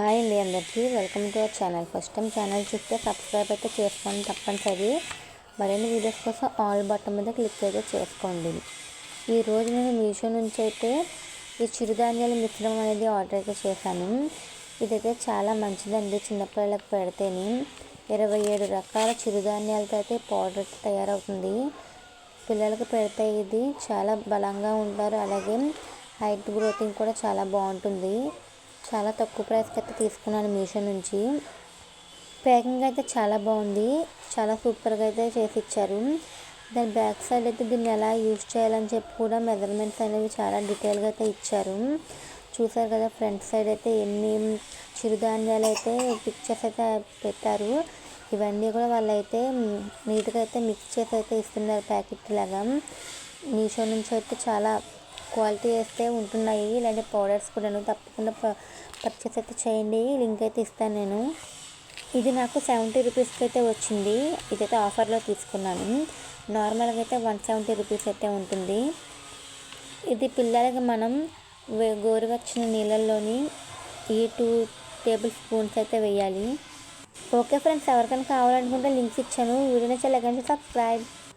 Hi అండి అందరికీ. Welcome to our channel. First time channel చూస్తే సబ్స్క్రైబ్ అయితే చేసుకోండి తప్పనిసరి. మరిన్ని వీడియోస్ కోసం ఆల్ బటన్ మీద క్లిక్ అయితే చేసుకోండి. ఈరోజు నేను మీషో నుంచి అయితే ఈ చిరుధాన్యాల మిశ్రమం అనేది ఆర్డర్ అయితే చేశాను. ఇదైతే చాలా మంచిదండి చిన్నపిల్లలకు పెడితేనే. ఇరవై ఏడు రకాల చిరుధాన్యాలతో అయితే పౌడర్ తయారవుతుంది. పిల్లలకు పెడితే ఇది చాలా బలంగా ఉంటారు. అలాగే హైట్ గ్రోతింగ్ కూడా చాలా బాగుంటుంది. చాలా తక్కువ ప్రైస్కి అయితే తీసుకున్నాను మీషో నుంచి. ప్యాకింగ్ అయితే చాలా బాగుంది. చాలా సూపర్గా అయితే చేసి ఇచ్చారు. దాని బ్యాక్ సైడ్ అయితే దీన్ని ఎలా యూజ్ చేయాలని చెప్పి కూడా మెజర్మెంట్స్ అనేవి చాలా డీటెయిల్గా అయితే ఇచ్చారు. చూసారు కదా ఫ్రంట్ సైడ్ అయితే ఎన్ని చిరుధాన్యాలు అయితే పిక్చర్స్ అయితే పెట్టారు. ఇవన్నీ కూడా వాళ్ళైతే నీట్గా అయితే మిక్స్ చేసి అయితే ఇస్తున్నారు ప్యాకెట్ లాగా. మీషో నుంచి అయితే చాలా క్వాలిటీ వేస్తే ఉంటున్నాయి. ఇలాంటి పౌడర్స్ కూడా తప్పకుండా పర్చేస్ అయితే చేయండి. లింక్ అయితే ఇస్తాను నేను. ఇది నాకు సెవెంటీ రూపీస్కి అయితే వచ్చింది. ఇదైతే ఆఫర్లో తీసుకున్నాను. నార్మల్గా అయితే వన్ సెవెంటీ రూపీస్ అయితే ఉంటుంది. ఇది పిల్లలకి మనం వే- గోరువెచ్చని నీళ్ళల్లోని ఈ టూ టేబుల్ స్పూన్స్ అయితే వేయాలి. ఓకే ఫ్రెండ్స్ ఎవరికైనా కావాలనుకుంటే లింక్స్ ఇచ్చాను. వీడియో నచ్చలేకంటే సబ్స్క్రైబ్.